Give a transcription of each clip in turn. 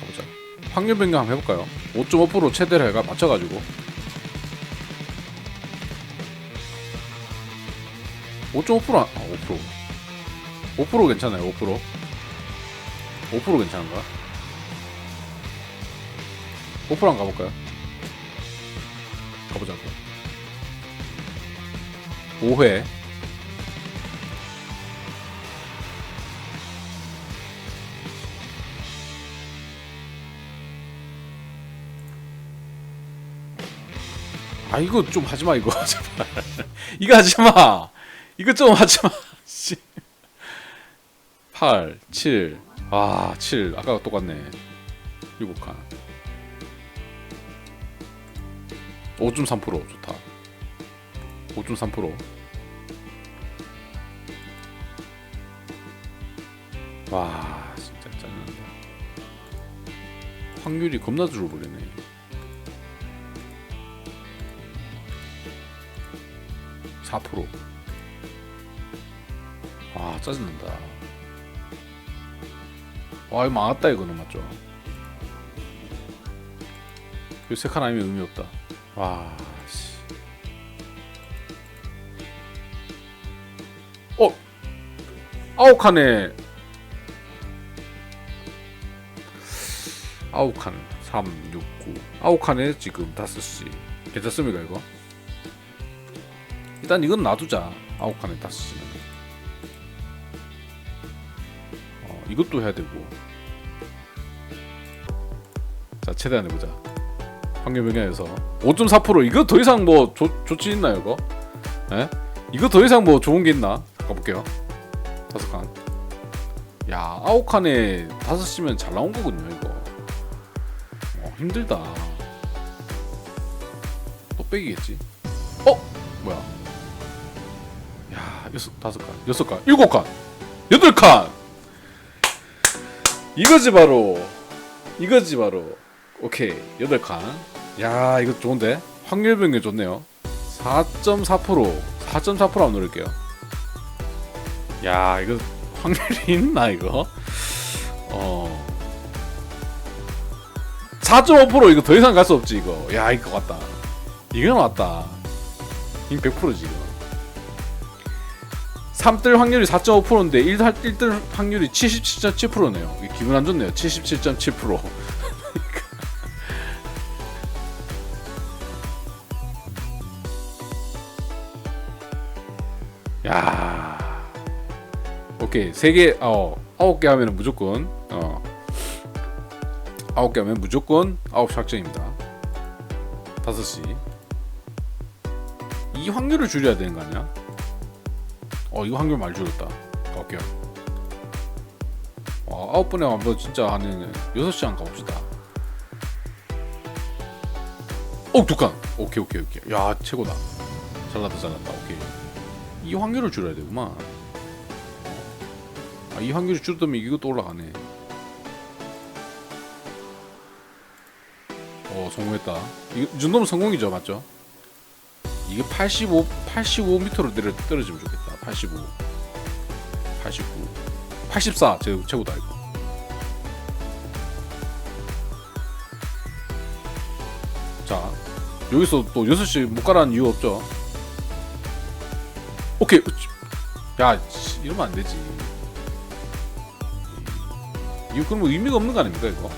가보자. 확률 변경 한번 해볼까요? 5.5% 최대로 해가 맞춰가지고 5.5% 아, 5% 5% 괜찮아요 5% 5% 괜찮은가? 5% 한번 가볼까요? 가보자고 5회 아 이거 좀 하지마 이거 제발 이거 하지마 이거 좀 하지마 씨. 8 7 아, 7. 아까가 똑같네. 7칸. 5.3% 좋다. 5.3%. 와, 진짜 짜증난다. 확률이 겁나 줄어버리네. 4%. 와, 짜증난다. 와 이거 망했다 이거는 맞죠? 요세칸 아니면 의미 없다. 와 씨. 어 아홉 칸에 아홉 칸 3, 6, 9 아홉 칸에 지금 다섯 시 괜찮습니까 이거? 일단 이건 놔두자. 아홉 칸에 다섯 시는 어, 이것도 해야 되고. 자 최대한 해보자. 확률 변경해서. 5.4% 이거 더 이상 뭐 좋, 좋지 있나요 이거? 에? 이거 더 이상 뭐 좋은 게 있나? 가볼게요. 다섯 칸 야 아홉 칸에 다섯 시면 잘 나온 거군요 이거. 어, 힘들다. 또 빼기겠지? 어? 뭐야 야 여섯 다섯 칸 여섯 칸 일곱 칸 여덟 칸. 이거지 바로 이거지 바로. 오케이 여덟 칸 야 이거 좋은데? 확률 변경 좋네요. 4.4% 4.4% 한번 누를게요. 야 이거 확률이 있나 이거? 어. 4.5% 이거 더 이상 갈 수 없지 이거. 야 이거 왔다. 이건 왔다. 이거 100%지 이거 3뜰 확률이 4.5%인데 1, 1뜰 확률이 77.7%네요. 기분 안 좋네요. 77.7%. 야. 오케이. 세 개, 어, 아홉 개 하면 무조건, 어. 아홉 개 하면 무조건 아홉 시 확정입니다. 다섯 시. 이 확률을 줄여야 되는 거 아니야? 어 이거 확률 많이 줄었다. 갈게요 어, 아홉 번에 한번 진짜 하는 여섯 시 한번 가봅시다. 어두 칸. 오케이 오케이 오케이. 야 최고다. 잘났다 잘났다. 오케이. 이 확률을 줄여야 되구만. 아, 이 확률이 줄었다면 이것도 올라가네. 어 성공했다. 이, 이 정도면 성공이죠 맞죠? 이게 85 85m로 내려 떨어지면 좋겠다. 85, 89, 84 제, 최고다 이거. 자 여기서 또 6시 못 가라는 이유 없죠? 오케이 야 씨, 이러면 안 되지. 이거 그러면 의미가 없는 거 아닙니까 이거?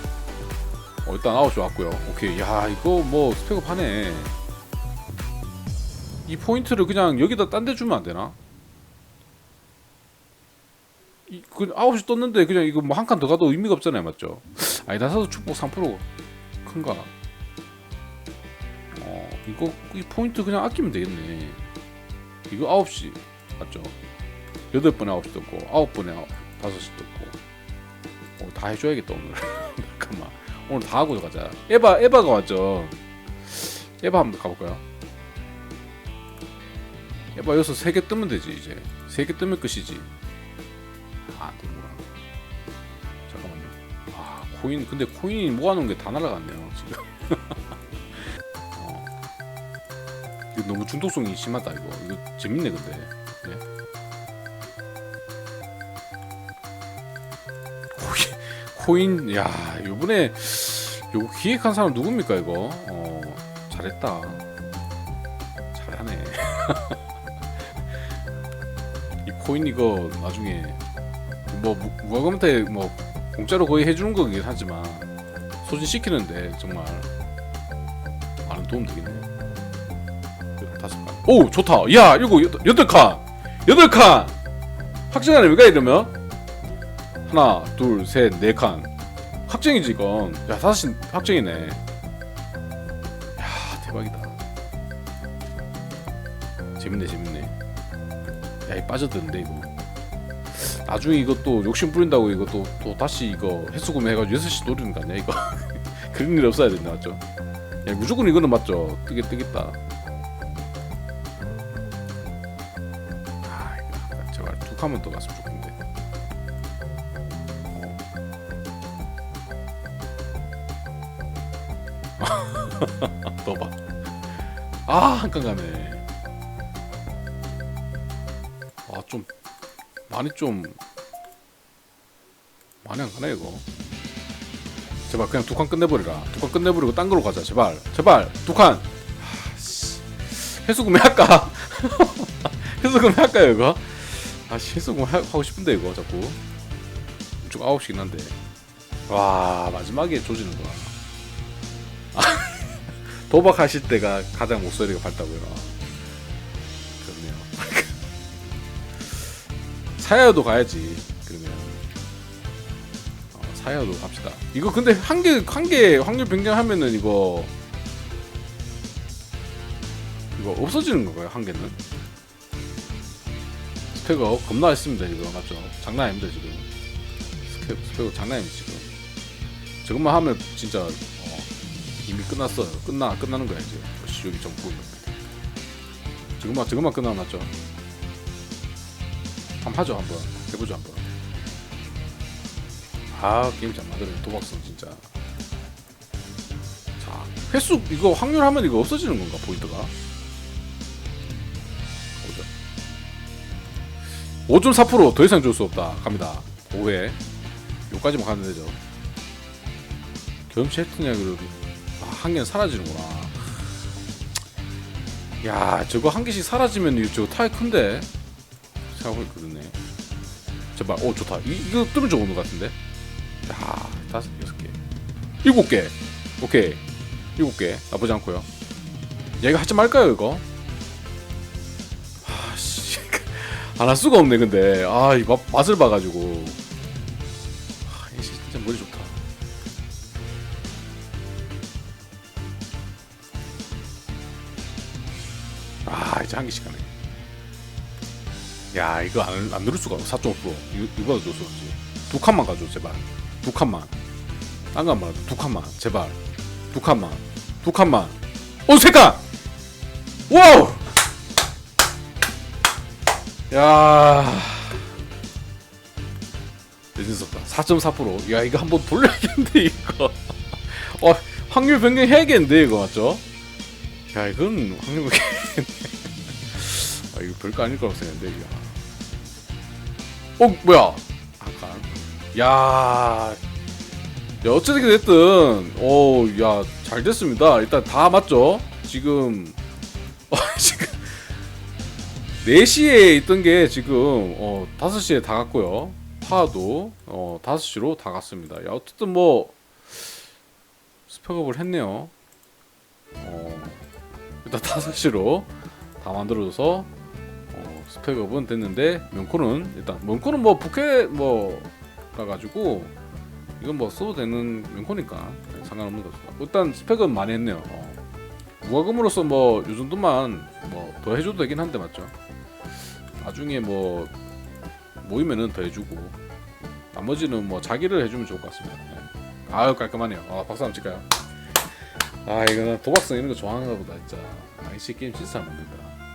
어, 일단 9시 왔고요. 오케이 야 이거 뭐 스펙업 하네. 이 포인트를 그냥 여기다 딴 데 주면 안 되나? 이, 그 9시 떴는데 그냥 이거 뭐 한 칸 더 가도 의미가 없잖아요 맞죠? 아니 나사도 축복 3% 큰가? 어 이거 이 포인트 그냥 아끼면 되겠네 이거 9시 맞죠? 8번에 9시 떴고 9번에 5시 떴고 어, 다 해줘야겠다 오늘 잠깐만 오늘 다 하고 가자 에바 에바가 왔죠 에바 한번 가볼까요? 해봐 여기서 세개 뜨면 되지 이제 세개 뜨면 끝이지 아 뜨는구나 잠깐만요. 아 코인 근데 코인이 모아놓은 게 다 날아갔네요 지금. 어. 이거 너무 중독성이 심하다 이거. 이거 재밌네 근데. 네. 코인 코인 야 요번에 요거 기획한 사람 누굽니까 이거? 어 잘했다. 잘하네. 이 코인 이거 나중에 뭐 무- 무과금한테 뭐 공짜로 거의 해주는 거긴 하지만 소진시키는데 정말 많은 도움 되겠네. 다섯 칸 오 좋다. 야 이거 여덟, 여덟 칸. 여덟 칸. 확정하네 왜가 이러면? 하나 둘셋네 칸. 확정이지 이건. 야 다섯 확정이네. 야 대박이다. 재밌네 재밌네. 야이 빠져드는데 이거 나중에 이것도 욕심 부린다고 이것도 또 다시 이거 횟수 구매해가지고 6시 노리는 거 아니야 이거? 그런 일 없어야 된다 맞죠? 야 무조건 이거는 맞죠? 뜨겠 뜨겠다. 아 이거 제발 두 칸만 더 갔으면 좋겠는데. 떠봐. 아, 한칸 가네. 많이 좀 많이 안 가네 이거. 제발 그냥 두 칸 끝내버리라. 두 칸 끝내버리고 딴 걸로 가자. 제발, 제발 두 칸. 아, 씨. 해수 구매 할까? 해수 구매 할까요 이거? 아, 씨, 해수 구매 하- 하고 싶은데 이거 자꾸. 쭉 아홉 시긴 한데. 와 마지막에 조지는구나. 도박하실 때가 가장 목소리가 밝다고요. 그렇네요. 사야도 가야지. 그러면 어, 사야도 갑시다. 이거 근데 한 개 한 개 확률 변경하면은 이거 이거 없어지는 건가요? 한 개는? 스펙업 겁나 했습니다 이거 맞죠? 장난 아닙니다 지금. 스펙 스펙업 장난 아닙니다 지금. 저것만 하면 진짜 어, 이미 끝났어요. 끝나 끝나는 거야 이제. 씨, 여기 정부. 지금만 지금만 끝나면 맞죠? 한번 하죠 한번 해보죠 한번. 아 게임 잘 만드네 도박성 진짜. 자 횟수 이거 확률 하면 이거 없어지는 건가 포인트가? 보죠. 5.4%더 이상 줄 수 없다. 갑니다. 5회. 요까지만 가면 되죠. 경험치 획득량 그래도 아, 한 개는 사라지는구나. 야 저거 한 개씩 사라지면 이거 타이 큰데 생각해보니까 그러네. 제발 오 좋다. 이, 이거 뜨면 좋은 것 같은데. 야 다섯 여섯 개, 일곱 개. 오케이 일곱 개 나쁘지 않고요. 야 이거 하지 말까요 이거? 아씨 안 할 수가 없네 근데 아이 맛 맛을 봐가지고 아 진짜 머리 좋다. 아 이제 한 개씩 가네 야 이거 안, 안 누를 수가 없어. 4.5% 이거, 이거 줄수 없지 두 칸만 가줘 제발. 두 칸만. 딴거 말아도 두 칸만. 제발. 두 칸만. 두 칸만. 어세칸 와우! 야. 늦었다. 4.4%야 이거 한번 돌려야겠는데 이거. 어 확률 변경 해야겠는데 이거 맞죠? 야 이건 확률 변경 아 이거 별거 아닐 거라고 생각했는데 이거 어 뭐야? 야, 야 어찌되게 됐든 어야잘 됐습니다. 일단 다 맞죠? 지금 어 지금 4시에 있던 게 지금 어 5시에 다 갔고요. 파도 어 5시로 다 갔습니다. 야 어쨌든 뭐 스펙업을 했네요. 어 일단 5시로 다 만들어줘서 어, 스펙업은 됐는데 명코는 일단 명코는 뭐 부캐 뭐 가가지고 이건 뭐 써도 되는 명코니까 상관없는 거죠. 일단 스펙은 많이 했네요. 어. 무과금으로서 뭐요 정도만 뭐 더 해줘도 되긴 한데 맞죠? 나중에 뭐 모이면은 더 해주고 나머지는 뭐 자기를 해주면 좋을 것 같습니다. 네. 아유 깔끔하네요. 아, 박수 한번 칠까요? 아 이거는 도박성 이런 거 좋아하는가 보다 진짜. 아, 이씨 게임 진짜 잘 만든다.